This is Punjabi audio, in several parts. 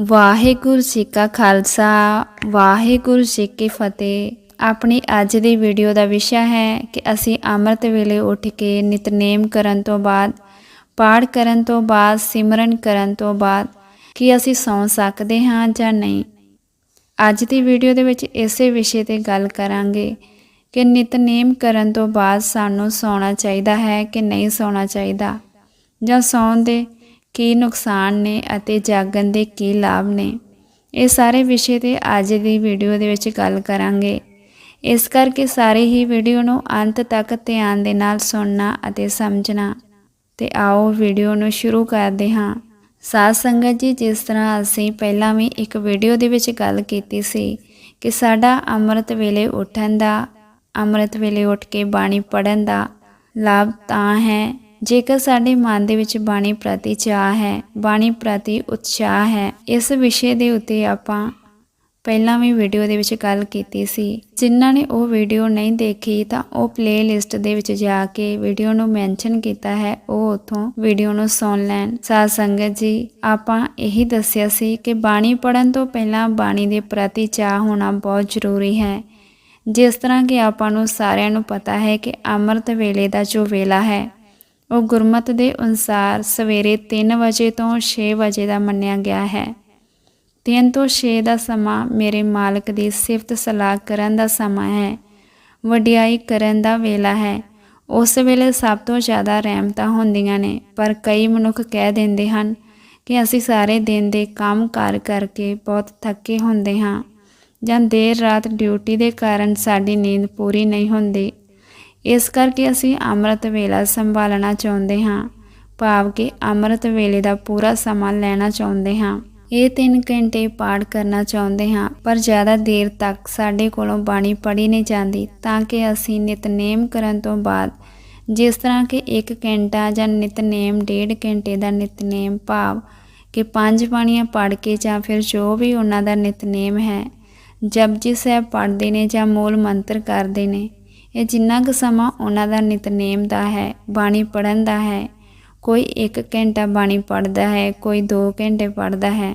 ਵਾਹਿਗੁਰੂ ਜੀ ਕਾ ਖਾਲਸਾ, ਵਾਹਿਗੁਰੂ ਜੀ ਕੀ ਫਤਿਹ। ਆਪਣੀ ਅੱਜ ਦੀ ਵੀਡੀਓ ਦਾ ਵਿਸ਼ਾ ਹੈ ਕਿ ਅਸੀਂ ਅੰਮ੍ਰਿਤ ਵੇਲੇ ਉੱਠ ਕੇ ਨਿਤਨੇਮ ਕਰਨ ਤੋਂ ਬਾਅਦ, ਪਾਠ ਕਰਨ ਤੋਂ ਬਾਅਦ, ਸਿਮਰਨ ਕਰਨ ਤੋਂ ਬਾਅਦ ਕੀ ਅਸੀਂ ਸੌਂ ਸਕਦੇ ਹਾਂ ਜਾਂ ਨਹੀਂ। ਅੱਜ ਦੀ ਵੀਡੀਓ ਦੇ ਵਿੱਚ ਇਸੇ ਵਿਸ਼ੇ ਤੇ ਗੱਲ ਕਰਾਂਗੇ ਕਿ ਨਿਤਨੇਮ ਕਰਨ ਤੋਂ ਬਾਅਦ ਸਾਨੂੰ ਸੌਣਾ ਚਾਹੀਦਾ ਹੈ ਕਿ ਨਹੀਂ ਸੌਣਾ ਚਾਹੀਦਾ। ਜਾਂ ਸੌਣ ਦੇ ਕੀ ਨੁਕਸਾਨ ਨੇ ਅਤੇ ਜਾਗਣ ਦੇ ਕੀ ਲਾਭ ਨੇ? ਇਹ ਸਾਰੇ ਵਿਸ਼ੇ ਤੇ ਅੱਜ ਦੀ ਵੀਡੀਓ ਦੇ ਵਿੱਚ ਗੱਲ ਕਰਾਂਗੇ। ਇਸ ਕਰਕੇ ਸਾਰੇ ਹੀ ਵੀਡੀਓ ਨੂੰ ਅੰਤ ਤੱਕ ਧਿਆਨ ਦੇ ਨਾਲ ਸੁਣਨਾ ਅਤੇ ਸਮਝਣਾ। ਤੇ ਆਓ ਵੀਡੀਓ ਨੂੰ ਸ਼ੁਰੂ ਕਰਦੇ ਹਾਂ। ਸਾਧ ਸੰਗਤ ਜੀ, ਜਿਸ ਤਰ੍ਹਾਂ ਅਸੀਂ ਪਹਿਲਾਂ ਵੀ ਇੱਕ ਵੀਡੀਓ ਦੇ ਵਿੱਚ ਗੱਲ ਕੀਤੀ ਸੀ ਕਿ ਸਾਡਾ ਅੰਮ੍ਰਿਤ ਵੇਲੇ ਉੱਠਣ ਦਾ, ਅੰਮ੍ਰਿਤ ਵੇਲੇ ਉੱਠ ਕੇ ਬਾਣੀ ਪੜਨ ਦਾ ਲਾਭ ਤਾਂ ਹੈ ਜੇਕਰ ਸਾਡੇ ਮਨ ਦੇ ਵਿੱਚ ਬਾਣੀ ਪ੍ਰਤੀ ਚਾਹ ਹੈ, ਬਾਣੀ ਪ੍ਰਤੀ ਉਤਸ਼ਾਹ ਹੈ, ਇਸ ਵਿਸ਼ੇ ਦੇ ਉੱਤੇ ਆਪਾਂ ਪਹਿਲਾਂ ਵੀ ਵੀਡੀਓ ਦੇ ਵਿੱਚ ਗੱਲ ਕੀਤੀ ਸੀ। ਜਿਨ੍ਹਾਂ ਨੇ ਉਹ ਵੀਡੀਓ ਨਹੀਂ ਦੇਖੀ ਤਾਂ ਉਹ ਪਲੇਲਿਸਟ ਦੇ ਵਿੱਚ ਜਾ ਕੇ ਵੀਡੀਓ ਨੂੰ ਮੈਂਸ਼ਨ ਕੀਤਾ ਹੈ, ਉਹ ਉਥੋਂ ਵੀਡੀਓ ਨੂੰ ਸੁਣ ਲੈਣ। ਸਾਧ ਸੰਗਤ ਜੀ, ਆਪਾਂ ਇਹੀ ਦੱਸਿਆ ਸੀ ਕਿ ਬਾਣੀ ਪੜਨ ਤੋਂ ਪਹਿਲਾਂ ਬਾਣੀ ਦੇ ਪ੍ਰਤੀ ਚਾਹ ਹੋਣਾ ਬਹੁਤ ਜ਼ਰੂਰੀ ਹੈ। ਜਿਸ ਤਰ੍ਹਾਂ ਕਿ ਆਪਾਂ ਨੂੰ ਸਾਰਿਆਂ ਨੂੰ ਪਤਾ ਹੈ ਕਿ ਅੰਮ੍ਰਿਤ ਵੇਲੇ ਦਾ ਜੋ ਵੇਲਾ ਹੈ ਉਹ ਗੁਰਮਤ ਦੇ ਅਨੁਸਾਰ ਸਵੇਰੇ 3 ਵਜੇ ਤੋਂ 6 ਵਜੇ ਦਾ ਮੰਨਿਆ ਗਿਆ ਹੈ। 3 ਤੋਂ 6 ਦਾ ਸਮਾਂ ਮੇਰੇ ਮਾਲਕ ਦੀ ਸਿਫਤ ਸਲਾਹ ਕਰਨ ਦਾ ਸਮਾਂ ਹੈ। ਵਡਿਆਈ ਕਰਨ ਦਾ ਵੇਲਾ ਹੈ। ਉਸ ਵੇਲੇ ਸਭ ਤੋਂ ਜ਼ਿਆਦਾ ਰਹਿਮਤਾਂ ਹੁੰਦੀਆਂ ਨੇ, ਪਰ ਕਈ ਮਨੁੱਖ ਕਹਿ ਦਿੰਦੇ ਹਨ ਕਿ ਅਸੀਂ ਸਾਰੇ ਦਿਨ ਦੇ ਕੰਮ ਕਾਰ ਕਰਕੇ ਬਹੁਤ ਥੱਕੇ ਹੁੰਦੇ ਹਾਂ ਜਾਂ ਦੇਰ ਰਾਤ ਡਿਊਟੀ ਦੇ ਕਾਰਨ ਸਾਡੀ ਨੀਂਦ ਪੂਰੀ ਨਹੀਂ ਹੁੰਦੀ। ਇਸ ਕਰਕੇ ਅਸੀਂ ਅੰਮ੍ਰਿਤ ਵੇਲਾ ਸੰਭਾਲਣਾ ਚਾਹੁੰਦੇ ਹਾਂ, ਭਾਵ ਕਿ ਅੰਮ੍ਰਿਤ ਵੇਲੇ ਦਾ ਪੂਰਾ ਸਮਾਂ ਲੈਣਾ ਚਾਹੁੰਦੇ ਹਾਂ। ਇਹ 3 ਘੰਟੇ ਪਾਠ ਕਰਨਾ ਚਾਹੁੰਦੇ ਹਾਂ, ਪਰ ਜ਼ਿਆਦਾ ਦੇਰ ਤੱਕ ਸਾਡੇ ਕੋਲੋਂ ਬਾਣੀ ਪੜ੍ਹੀ ਨਹੀਂ ਜਾਂਦੀ, ਤਾਂ ਕਿ ਅਸੀਂ ਨਿਤਨੇਮ ਕਰਨ ਤੋਂ ਬਾਅਦ ਜਿਸ ਤਰ੍ਹਾਂ ਕਿ 1 ਘੰਟਾ ਜਾਂ ਨਿਤਨੇਮ 1.5 ਘੰਟੇ ਦਾ ਨਿਤਨੇਮ ਭਾਵ ਕਿ ਪੰਜ ਬਾਣੀਆਂ ਪੜ੍ਹ ਕੇ ਜਾਂ ਫਿਰ ਜੋ ਵੀ ਉਹਨਾਂ ਦਾ ਨਿਤਨੇਮ ਹੈ, ਜਪਜੀ ਸਾਹਿਬ ਪੜ੍ਹਦੇ ਨੇ ਜਾਂ ਮੂਲ ਮੰਤਰ ਕਰਦੇ ਨੇ ਇਹ ਜਿੰਨਾ ਕੁ ਸਮਾਂ ਉਹਨਾਂ ਦਾ ਨਿਤਨੇਮ ਦਾ ਹੈ, ਬਾਣੀ ਪੜਨ ਦਾ ਹੈ। ਕੋਈ 1 ਘੰਟਾ ਬਾਣੀ ਪੜਦਾ ਹੈ, ਕੋਈ 2 ਘੰਟੇ ਪੜਦਾ ਹੈ,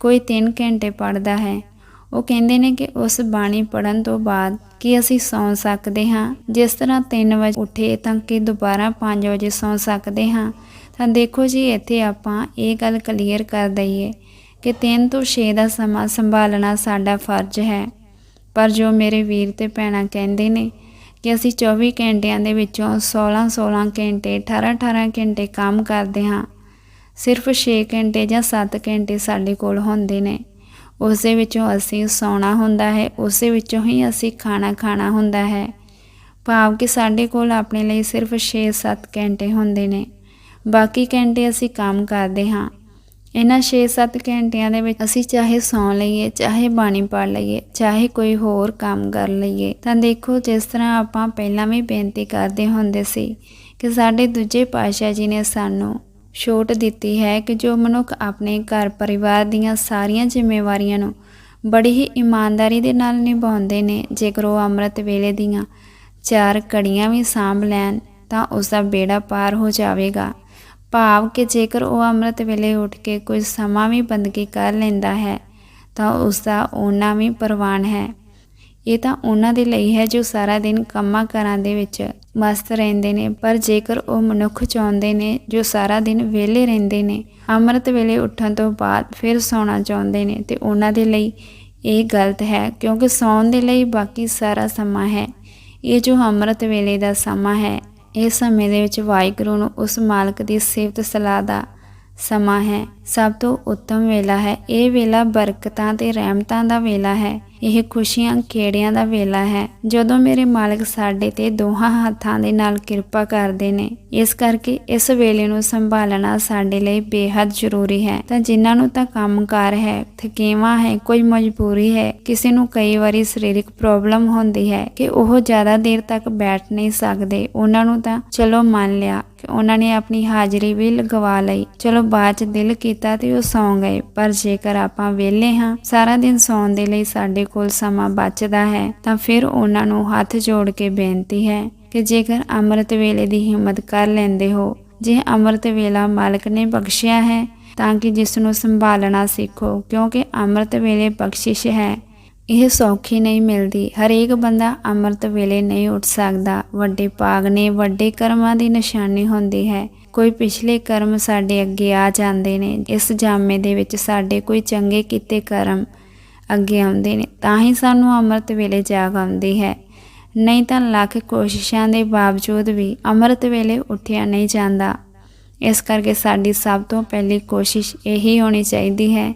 ਕੋਈ 3 ਘੰਟੇ ਪੜਦਾ ਹੈ। ਉਹ ਕਹਿੰਦੇ ਨੇ ਕਿ ਉਸ ਬਾਣੀ ਪੜਨ ਤੋਂ ਬਾਅਦ ਕਿ ਅਸੀਂ ਸੌਂ ਸਕਦੇ ਹਾਂ? ਜਿਸ ਤਰ੍ਹਾਂ 3 ਵਜੇ ਉੱਠੇ ਤਾਂ ਕਿ ਦੁਬਾਰਾ 5 ਵਜੇ ਸੌਂ ਸਕਦੇ ਹਾਂ? ਤਾਂ ਦੇਖੋ ਜੀ, ਇੱਥੇ ਆਪਾਂ ਇਹ ਗੱਲ ਕਲੀਅਰ ਕਰ ਦਈਏ ਕਿ 3 ਤੋਂ 6 ਦਾ ਸਮਾਂ ਸੰਭਾਲਣਾ ਸਾਡਾ ਫਰਜ਼ ਹੈ। ਪਰ ਜੋ ਮੇਰੇ ਵੀਰ ਤੇ ਭੈਣਾਂ ਕਹਿੰਦੇ ਨੇ ਕਿ ਅਸੀਂ 24 ਘੰਟਿਆਂ ਦੇ ਵਿੱਚੋਂ 16-16 ਘੰਟੇ 18-18 ਘੰਟੇ ਕੰਮ ਕਰਦੇ ਹਾਂ। ਸਿਰਫ 6 ਘੰਟੇ ਜਾਂ 7 ਘੰਟੇ ਸਾਡੇ ਕੋਲ ਹੁੰਦੇ ਨੇ। ਉਸ ਦੇ ਵਿੱਚੋਂ ਅਸੀਂ ਸੌਣਾ ਹੁੰਦਾ ਹੈ ਉਸੇ ਵਿੱਚੋਂ ਹੀ ਅਸੀਂ ਖਾਣਾ ਖਾਣਾ ਹੁੰਦਾ ਹੈ। ਭਾਵ ਕਿ ਸਾਡੇ ਕੋਲ ਆਪਣੇ ਲਈ ਸਿਰਫ 6-7 ਘੰਟੇ ਹੁੰਦੇ ਨੇ। ਬਾਕੀ ਘੰਟੇ ਅਸੀਂ ਕੰਮ ਕਰਦੇ ਹਾਂ। ਇਹਨਾਂ 6-7 ਘੰਟਿਆਂ ਦੇ ਵਿੱਚ ਅਸੀਂ ਚਾਹੇ ਸੌਂ ਲਈਏ, ਚਾਹੇ ਬਾਣੀ ਪੜ ਲਈਏ, ਚਾਹੇ ਕੋਈ ਹੋਰ ਕੰਮ ਕਰ ਲਈਏ, ਤਾਂ ਦੇਖੋ ਜਿਸ ਤਰ੍ਹਾਂ ਆਪਾਂ ਪਹਿਲਾਂ ਵੀ ਬੇਨਤੀ ਕਰਦੇ ਹੁੰਦੇ ਸੀ ਕਿ ਸਾਡੇ ਦੂਜੇ ਪਾਤਸ਼ਾਹ ਜੀ ਨੇ ਸਾਨੂੰ ਛੋਟ ਦਿੱਤੀ ਹੈ ਕਿ ਜੋ ਮਨੁੱਖ ਆਪਣੇ ਘਰ ਪਰਿਵਾਰ ਦੀਆਂ ਸਾਰੀਆਂ ਜ਼ਿੰਮੇਵਾਰੀਆਂ ਨੂੰ ਬੜੀ ਹੀ ਇਮਾਨਦਾਰੀ ਦੇ ਨਾਲ ਨਿਭਾਉਂਦੇ ਨੇ, ਜੇਕਰ ਉਹ ਅੰਮ੍ਰਿਤ ਵੇਲੇ ਦੀਆਂ ਚਾਰ ਕੜੀਆਂ ਵੀ ਸਾਂਭ ਲੈਣ, ਤਾਂ ਉਸ ਦਾ ਬੇੜਾ ਪਾਰ ਹੋ ਜਾਵੇਗਾ। ਭਾਵ ਕਿ ਜੇਕਰ ਉਹ ਅੰਮ੍ਰਿਤ ਵੇਲੇ ਉੱਠ ਕੇ ਕੁਝ ਸਮਾਂ ਵੀ ਬੰਦਗੀ ਕਰ ਲੈਂਦਾ ਹੈ, ਤਾਂ ਉਸ ਦਾ ਉਹਨਾਂ ਵੀ ਪ੍ਰਵਾਨ ਹੈ। ਇਹ ਤਾਂ ਉਹਨਾਂ ਦੇ ਲਈ ਹੈ ਜੋ ਸਾਰਾ ਦਿਨ ਕੰਮਾਂ ਕਾਰਾਂ ਦੇ ਵਿੱਚ ਮਸਤ ਰਹਿੰਦੇ ਨੇ, ਪਰ ਜੇਕਰ ਉਹ ਮਨੁੱਖ ਚਾਹੁੰਦੇ ਨੇ, ਜੋ ਸਾਰਾ ਦਿਨ ਵਿਹਲੇ ਰਹਿੰਦੇ ਨੇ, ਅੰਮ੍ਰਿਤ ਵੇਲੇ ਉੱਠਣ ਤੋਂ ਬਾਅਦ ਫਿਰ ਸੌਣਾ ਚਾਹੁੰਦੇ ਨੇ, ਤੇ ਉਹਨਾਂ ਦੇ ਲਈ ਇਹ ਗਲਤ ਹੈ, ਕਿਉਂਕਿ ਸੌਣ ਦੇ ਲਈ ਬਾਕੀ ਸਾਰਾ ਸਮਾਂ ਹੈ। ਇਹ ਜੋ ਅੰਮ੍ਰਿਤ ਵੇਲੇ ਦਾ ਸਮਾਂ ਹੈ ਇਸ ਸਮੇਂ ਦੇ ਵਿੱਚ ਵਾਹਿਗੁਰੂ ਨੂੰ ਉਸ ਮਾਲਕ ਦੀ ਸਿਫਤ ਸਲਾਹ ਦਾ ਸਮਾਂ ਹੈ। ਸਭ ਤੋਂ ਉੱਤਮ ਵੇਲਾ ਹੈ। ਇਹ ਵੇਲਾ ਬਰਕਤਾਂ ਤੇ ਰਹਿਮਤਾਂ ਦਾ ਵੇਲਾ ਹੈ। ਇਹ ਖੁਸ਼ੀਆਂ ਖੇੜਿਆਂ ਦਾ ਵੇਲਾ ਹੈ? ਜਦੋਂ ਮੇਰੇ ਮਾਲਕ ਸਾਡੇ ਤੇ ਦੋਹਾਂ ਹੱਥਾਂ ਦੇ ਨਾਲ ਕਿਰਪਾ ਕਰਦੇ ਨੇ, ਇਸ ਕਰਕੇ ਇਸ ਵੇਲੇ ਨੂੰ ਸੰਭਾਲਣਾ ਸਾਡੇ ਲਈ ਬੇहद ਜ਼ਰੂਰੀ ਹੈ। ਤਾਂ ਜਿਨ੍ਹਾਂ ਨੂੰ ਤਾਂ ਕੰਮਕਾਰ ਹੈ, ਥਕੇਵਾ ਹੈ, ਕੋਈ ਮਜਬੂਰੀ ਹੈ, ਕਿਸੇ ਨੂੰ ਕਈ ਵਾਰੀ ਸਰੀਰਕ ਪ੍ਰੋਬਲਮ ਹੁੰਦੀ ਹੈ ਕਿ ਉਹ ਜ਼ਿਆਦਾ ਦੇਰ ਤੱਕ ਬੈਠ ਨਹੀਂ ਸਕਦੇ, ਉਹਨਾਂ ਨੂੰ ਤਾਂ ਚਲੋ ਮੰਨ ਲਿਆ ਕਿ ਉਹਨਾਂ ਨੇ ਆਪਣੀ ਹਾਜ਼ਰੀ ਵੀ ਲਗਵਾ ਲਈ। ਚਲੋ ਬਾਅਦ ਚ ਦਿਲ ਕੀਤਾ ਤੇ ਉਹ ਸੌਂ ਗਏ, ਪਰ ਜੇਕਰ ਆਪਾਂ ਵਿਹਲੇ ਹਾਂ, ਸਾਰਾ ਦਿਨ ਸੌਣ ਦੇ ਲਈ ਸਾਡੇ ਕੋਲ ਸਮਾਂ ਬਚਦਾ ਹੈ, ਤਾਂ ਫਿਰ ਉਹਨਾਂ ਨੂੰ ਹੱਥ ਜੋੜ ਕੇ ਬੇਨਤੀ ਹੈ ਕਿ ਜੇਕਰ ਅੰਮ੍ਰਿਤ ਵੇਲੇ ਦੀ ਹਿੰਮਤ ਕਰ ਲੈਂਦੇ ਹੋ, ਜੇ ਅੰਮ੍ਰਿਤ ਵੇਲਾ ਮਾਲਕ ਨੇ ਬਖਸ਼ਿਆ ਹੈ, ਤਾਂ ਕਿ ਜਿਸ ਨੂੰ ਸੰਭਾਲਣਾ ਸਿੱਖੋ, ਕਿਉਂਕਿ ਅੰਮ੍ਰਿਤ ਵੇਲੇ ਬਖਸ਼ਿਸ਼ ਹੈ। ਇਹ ਸੌਖੀ ਨਹੀਂ ਮਿਲਦੀ। ਹਰੇਕ ਬੰਦਾ ਅੰਮ੍ਰਿਤ ਵੇਲੇ ਨਹੀਂ ਉੱਠ ਸਕਦਾ। ਵੱਡੇ ਭਾਗ ਨੇ ਵੱਡੇ ਕਰਮਾਂ ਦੀ ਨਿਸ਼ਾਨੀ ਹੁੰਦੀ ਹੈ। ਕੋਈ ਪਿਛਲੇ ਕਰਮ ਸਾਡੇ ਅੱਗੇ ਆ ਜਾਂਦੇ ਨੇ। ਇਸ ਜਾਮੇ ਦੇ ਵਿੱਚ ਸਾਡੇ ਕੋਈ ਚੰਗੇ ਕੀਤੇ ਕਰਮ ਅੱਗੇ ਆਉਂਦੇ ਨੇ, ਤਾਂ ਹੀ ਸਾਨੂੰ ਅੰਮ੍ਰਿਤ ਵੇਲੇ ਜਾਗ ਆਉਂਦੀ ਹੈ। ਨਹੀਂ ਤਾਂ ਲੱਖ ਕੋਸ਼ਿਸ਼ਾਂ ਦੇ ਬਾਵਜੂਦ ਵੀ ਅੰਮ੍ਰਿਤ ਵੇਲੇ ਉੱਠਿਆ ਨਹੀਂ ਜਾਂਦਾ। ਇਸ ਕਰਕੇ ਸਾਡੀ ਸਭ ਤੋਂ ਪਹਿਲੀ ਕੋਸ਼ਿਸ਼ ਇਹੀ ਹੋਣੀ ਚਾਹੀਦੀ ਹੈ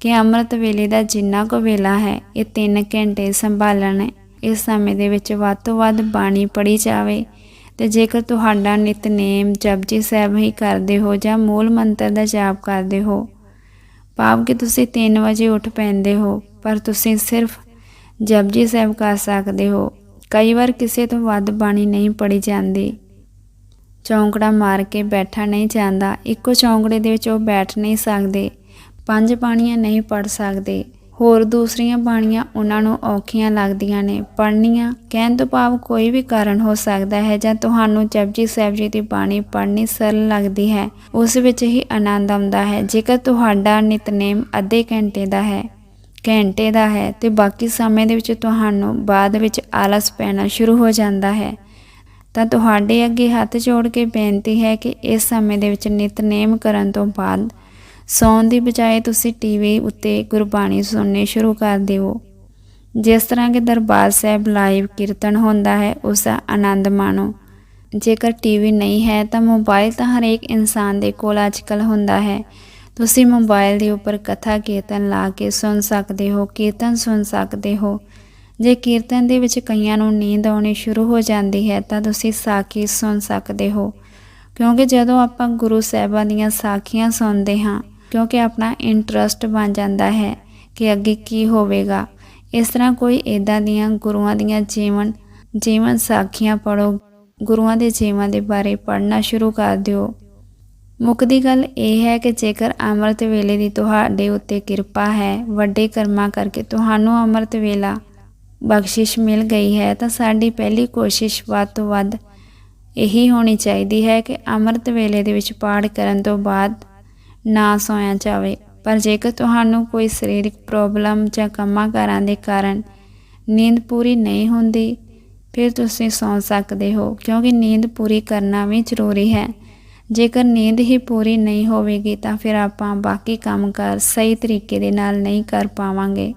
ਕਿ ਅੰਮ੍ਰਿਤ ਵੇਲੇ ਦਾ ਜਿੰਨਾ ਕੁ ਵੇਲਾ ਹੈ, ਇਹ 3 ਘੰਟੇ ਸੰਭਾਲਣ। ਹੈ ਇਸ ਸਮੇਂ ਦੇ ਵਿੱਚ ਵੱਧ ਤੋਂ ਵੱਧ ਬਾਣੀ ਪੜ੍ਹੀ ਜਾਵੇ ਤੇ ਜੇਕਰ ਤੁਹਾਡਾ ਨਿਤਨੇਮ ਜਪਜੀ ਸਾਹਿਬ ਹੀ ਕਰਦੇ ਹੋ ਜਾਂ ਮੂਲ ਮੰਤਰ ਦਾ ਜਾਪ ਕਰਦੇ ਹੋ ਭਾਵ ਕਿ ਤੁਸੀਂ 3 ਵਜੇ ਉੱਠ ਪੈਂਦੇ ਹੋ, ਪਰ ਤੁਸੀਂ ਸਿਰਫ ਜਪਜੀ ਸਾਹਿਬ ਕਰ ਸਕਦੇ ਹੋ। ਕਈ ਵਾਰ ਕਿਸੇ ਤੋਂ ਵੱਧ ਬਾਣੀ ਨਹੀਂ ਪੜੀ ਜਾਂਦੀ। ਚੌਂਕੜਾ ਮਾਰ ਕੇ ਬੈਠਾ ਨਹੀਂ ਜਾਂਦਾ। ਇੱਕੋ ਚੌਂਕੜੇ ਦੇ ਵਿੱਚ ਉਹ ਬੈਠ ਨਹੀਂ ਸਕਦੇ। ਪੰਜ ਬਾਣੀਆਂ ਨਹੀਂ ਪੜ ਸਕਦੇ। ਹੋਰ ਦੂਸਰੀਆਂ ਬਾਣੀਆਂ ਉਹਨਾਂ ਨੂੰ ਔਖੀਆਂ ਲੱਗਦੀਆਂ ਨੇ। ਪੜ੍ਹਨੀਆਂ, ਕਹਿਣ ਤੋਂ ਭਾਵ ਕੋਈ ਵੀ ਕਾਰਨ ਹੋ ਸਕਦਾ ਹੈ ਜਾਂ ਤੁਹਾਨੂੰ ਜਪਜੀ ਸਾਹਿਬ ਜੀ ਦੀ ਬਾਣੀ ਪੜ੍ਹਨੀ ਸਰਲ ਲੱਗਦੀ ਹੈ, ਉਸ ਵਿੱਚ ਹੀ ਆਨੰਦ ਆਉਂਦਾ ਹੈ। ਜੇਕਰ ਤੁਹਾਡਾ ਨਿਤਨੇਮ ਅੱਧੇ ਘੰਟੇ ਦਾ ਹੈ, ਘੰਟੇ ਦਾ ਹੈ, ਤੇ ਬਾਕੀ ਸਮੇਂ ਦੇ ਵਿੱਚ ਤੁਹਾਨੂੰ ਬਾਅਦ ਵਿੱਚ ਆਲਸ ਪੈਣਾ ਸ਼ੁਰੂ ਹੋ ਜਾਂਦਾ ਹੈ, ਤਾਂ ਤੁਹਾਡੇ ਅੱਗੇ ਹੱਥ ਜੋੜ ਕੇ ਬੇਨਤੀ ਹੈ ਕਿ ਇਸ ਸਮੇਂ ਦੇ ਵਿੱਚ ਨਿਤਨੇਮ ਕਰਨ ਤੋਂ ਬਾਅਦ ਸੌਣ ਦੀ ਬਜਾਏ ਤੁਸੀਂ ਟੀਵੀ ਉੱਤੇ ਗੁਰਬਾਣੀ ਸੁਣਨੀ ਸ਼ੁਰੂ ਕਰ ਦਿਓ। ਜਿਸ ਤਰ੍ਹਾਂ ਕਿ ਦਰਬਾਰ ਸਾਹਿਬ ਲਾਈਵ ਕੀਰਤਨ ਹੁੰਦਾ ਹੈ, ਉਸ ਦਾ ਆਨੰਦ ਮਾਣੋ। ਜੇਕਰ ਟੀਵੀ ਨਹੀਂ ਹੈ, ਤਾਂ ਮੋਬਾਈਲ ਤਾਂ ਹਰੇਕ ਇਨਸਾਨ ਦੇ ਕੋਲ ਅੱਜਕੱਲ ਹੁੰਦਾ ਹੈ। ਤੁਸੀਂ ਮੋਬਾਈਲ ਦੇ ਉੱਪਰ ਕਥਾ ਕੀਰਤਨ ਲਾ ਕੇ ਸੁਣ ਸਕਦੇ ਹੋ, ਕੀਰਤਨ ਸੁਣ ਸਕਦੇ ਹੋ। ਜੇ ਕੀਰਤਨ ਦੇ ਵਿੱਚ ਕਈਆਂ ਨੂੰ ਨੀਂਦ ਆਉਣੀ ਸ਼ੁਰੂ ਹੋ ਜਾਂਦੀ ਹੈ, ਤਾਂ ਤੁਸੀਂ ਸਾਖੀ ਸੁਣ ਸਕਦੇ ਹੋ। ਕਿਉਂਕਿ ਜਦੋਂ ਆਪਾਂ ਗੁਰੂ ਸਾਹਿਬਾਂ ਦੀਆਂ ਸਾਖੀਆਂ ਸੁਣਦੇ ਹਾਂ ਕਿਉਂਕਿ ਆਪਣਾ ਇੰਟਰਸਟ ਬਣ ਜਾਂਦਾ ਹੈ ਕਿ ਅੱਗੇ ਕੀ ਹੋਵੇਗਾ। ਇਸ ਤਰ੍ਹਾਂ ਕੋਈ ਇਦਾਂ ਦੀਆਂ ਗੁਰੂਆਂ ਦੀਆਂ ਜੀਵਨ ਜੀਵਨ ਸਾਖੀਆਂ ਪੜੋ ਗੁਰੂਆਂ ਦੇ ਜੀਵਨ ਦੇ ਬਾਰੇ ਪੜ੍ਹਨਾ ਸ਼ੁਰੂ ਕਰ ਦਿਓ। ਮੁੱਕਦੀ ਗੱਲ ਇਹ ਹੈ ਕਿ ਜੇਕਰ ਅੰਮ੍ਰਿਤ ਵੇਲੇ ਦੀ ਤੁਹਾਡੇ ਉੱਤੇ ਕਿਰਪਾ ਹੈ, ਵੱਡੇ ਕਰਮਾਂ ਕਰਕੇ ਤੁਹਾਨੂੰ ਅੰਮ੍ਰਿਤ ਵੇਲਾ ਬਖਸ਼ਿਸ਼ ਮਿਲ ਗਈ ਹੈ, ਤਾਂ ਸਾਡੀ ਪਹਿਲੀ ਕੋਸ਼ਿਸ਼ ਵੱਧ ਤੋਂ ਵੱਧ ਇਹੀ ਹੋਣੀ ਚਾਹੀਦੀ ਹੈ ਕਿ ਅੰਮ੍ਰਿਤ ਵੇਲੇ ਦੇ ਵਿੱਚ ਪਾਠ ਕਰਨ ਤੋਂ ਬਾਅਦ ਨਾ ਸੋਇਆ ਜਾਵੇ। ਪਰ ਜੇਕਰ ਤੁਹਾਨੂੰ ਕੋਈ ਸਰੀਰਕ ਪ੍ਰੋਬਲਮ ਜਾਂ ਕੰਮਾਂ ਕਾਰਾਂ ਦੇ ਕਾਰਨ ਨੀਂਦ ਪੂਰੀ ਨਹੀਂ ਹੁੰਦੀ, ਫਿਰ ਤੁਸੀਂ ਸੌਂ ਸਕਦੇ ਹੋ, ਕਿਉਂਕਿ ਨੀਂਦ ਪੂਰੀ ਕਰਨਾ ਵੀ ਜ਼ਰੂਰੀ ਹੈ। ਜੇਕਰ ਨੀਂਦ ਹੀ ਪੂਰੀ ਨਹੀਂ ਹੋਵੇਗੀ, ਤਾਂ ਫਿਰ ਆਪਾਂ ਬਾਕੀ ਕੰਮਕਾਰ ਸਹੀ ਤਰੀਕੇ ਦੇ ਨਾਲ ਨਹੀਂ ਕਰ ਪਾਵਾਂਗੇ।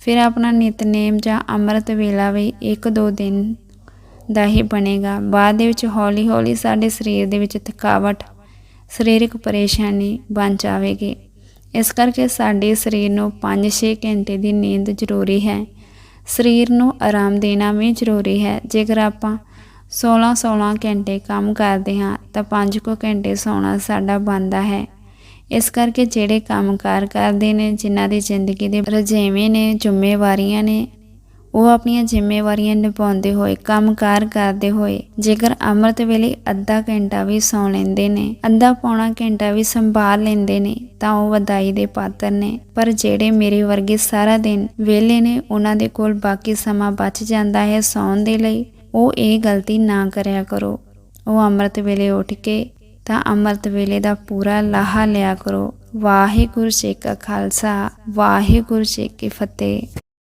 ਫਿਰ ਆਪਣਾ ਨਿਤਨੇਮ ਜਾਂ ਅੰਮ੍ਰਿਤ ਵੇਲਾ ਵੀ ਇੱਕ ਦੋ ਦਿਨ ਦਾ ਹੀ ਬਣੇਗਾ। ਬਾਅਦ ਦੇ ਵਿੱਚ ਹੌਲੀ ਹੌਲੀ ਸਾਡੇ ਸਰੀਰ ਦੇ ਵਿੱਚ ਥਕਾਵਟ ਸਰੀਰਕ ਪਰੇਸ਼ਾਨੀ ਬਣ ਜਾਵੇਗੀ। ਇਸ ਕਰਕੇ ਸਾਡੇ ਸਰੀਰ ਨੂੰ 5-6 ਘੰਟੇ ਦੀ ਨੀਂਦ ਜ਼ਰੂਰੀ ਹੈ। ਸਰੀਰ ਨੂੰ ਆਰਾਮ ਦੇਣਾ ਵੀ ਜ਼ਰੂਰੀ ਹੈ। ਜੇਕਰ ਆਪਾਂ 16-16 ਘੰਟੇ ਕੰਮ ਕਰਦੇ ਹਾਂ, ਤਾਂ 5 ਕੁ ਘੰਟੇ ਸੌਣਾ ਸਾਡਾ ਬਣਦਾ ਹੈ। ਇਸ ਕਰਕੇ ਜਿਹੜੇ ਕੰਮਕਾਰ ਕਰਦੇ ਨੇ, ਜਿਨ੍ਹਾਂ ਦੀ ਜ਼ਿੰਦਗੀ ਦੇ ਰਜੇਵੇਂ ਨੇ, ਜ਼ਿੰਮੇਵਾਰੀਆਂ ਨੇ ਉਹ ਆਪਣੀਆਂ ਜ਼ਿੰਮੇਵਾਰੀਆਂ ਨਿਭਾਉਂਦੇ ਹੋਏ, ਕੰਮਕਾਰ ਕਰਦੇ ਹੋਏ, ਜੇਕਰ ਅੰਮ੍ਰਿਤ ਵੇਲੇ ਅੱਧਾ ਘੰਟਾ ਵੀ ਸੌਂ ਲੈਂਦੇ ਨੇ, ਅੱਧਾ ਪੌਣਾ ਘੰਟਾ ਵੀ ਸੰਭਾਲ ਲੈਂਦੇ ਨੇ, ਤਾਂ ਉਹ ਵਧਾਈ ਦੇ ਪਾਤਰ ਨੇ। ਪਰ ਜਿਹੜੇ ਮੇਰੇ ਵਰਗੇ ਸਾਰਾ ਦਿਨ ਵਿਹਲੇ ਨੇ, ਉਹਨਾਂ ਦੇ ਕੋਲ ਬਾਕੀ ਸਮਾਂ ਬਚ ਜਾਂਦਾ ਹੈ ਸੌਣ ਦੇ ਲਈ। ਉਹ ਇਹ ਗਲਤੀ ਨਾ ਕਰਿਆ ਕਰੋ। ਉਹ ਅੰਮ੍ਰਿਤ ਵੇਲੇ ਉੱਠ ਕੇ ਤਾਂ ਅੰਮ੍ਰਿਤ ਵੇਲੇ ਦਾ ਪੂਰਾ ਲਾਹਾ ਲਿਆ ਕਰੋ। ਵਾਹਿਗੁਰੂ ਜੀ ਕਾ ਖਾਲਸਾ, ਵਾਹਿਗੁਰੂ ਜੀ ਕੀ ਫਤਿਹ।